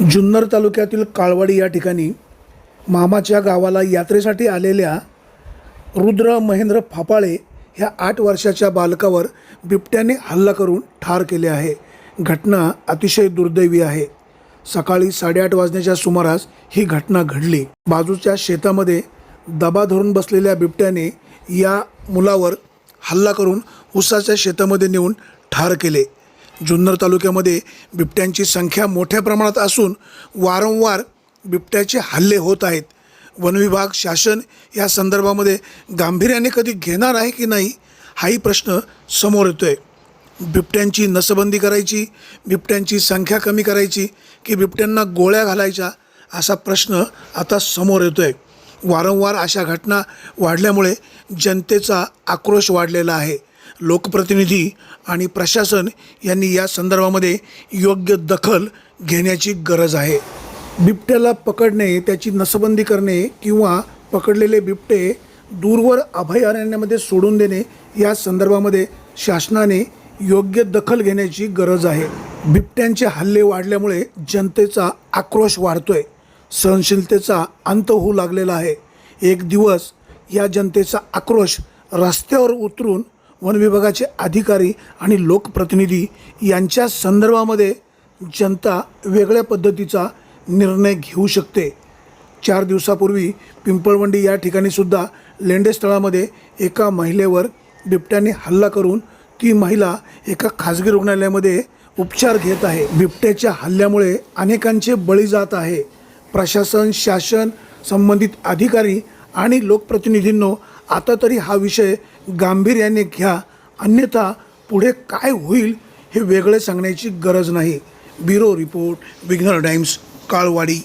जुन्नर तालुक्यातील काळवाडी या ठिकाणी मामाच्या गावाला यात्रेसाठी आलेल्या रुद्र महेंद्र फापाळे ह्या आठ वर्षाच्या बालकावर बिबट्याने हल्ला करून ठार केले आहे. घटना अतिशय दुर्दैवी आहे. सकाळी साडेआठ वाजण्याच्या सुमारास ही घटना घडली. बाजूच्या शेतामध्ये दबा धरून बसलेल्या बिबट्याने या मुलावर हल्ला करून उसाच्या शेतामध्ये नेऊन ठार केले. जुन्नर तालुक्यामध्ये बिबट्यांची संख्या मोठ्या प्रमाणात असून वारंवार बिबट्याचे हल्ले होत आहेत. वनविभाग शासन या संदर्भामध्ये गांभीर्याने कधी घेणार आहे की नाही हाही प्रश्न समोर येतो आहे बिबट्यांची नसबंदी करायची बिबट्यांची संख्या कमी करायची की बिबट्यांना गोळ्या घालायच्या असा प्रश्न आता समोर येतो आहे वारंवार अशा घटना वाढल्यामुळे जनतेचा आक्रोश वाढलेला आहे. लोकप्रतिनिधी आणि प्रशासन यांनी या संदर्भामध्ये योग्य दखल घेण्याची गरज आहे. बिबट्याला पकडणे त्याची नसबंदी करणे किंवा पकडलेले बिबटे दूरवर अभयारण्यामध्ये सोडून देणे या संदर्भामध्ये शासनाने योग्य दखल घेण्याची गरज आहे. बिबट्यांचे हल्ले वाढल्यामुळे जनतेचा आक्रोश वाढतोय. सहनशीलतेचा अंत होऊ लागलेला आहे. एक दिवस या जनतेचा आक्रोश रस्त्यावर उतरून वनविभागाचे अधिकारी आणि लोकप्रतिनिधी यांच्या संदर्भामध्ये जनता वेगळ्या पद्धतीचा निर्णय घेऊ शकते. चार दिवसापूर्वी पिंपळवंडी या ठिकाणीसुद्धा लेंडेस्थळामध्ये एका महिलेवर बिबट्याने हल्ला करून ती महिला एका खाजगी रुग्णालयामध्ये उपचार घेत आहे. बिबट्याच्या हल्ल्यामुळे अनेकांचे बळी जात आहे. प्रशासन शासन संबंधित अधिकारी आणि लोकप्रतिनिधींनो आता तरी हा विषय गांभीर्याने घ्या. अन्यथा पुढे काय होईल हे वेगळे सांगण्याची गरज नाही. ब्युरो रिपोर्ट विघ्नर टाइम्स काळवाडी.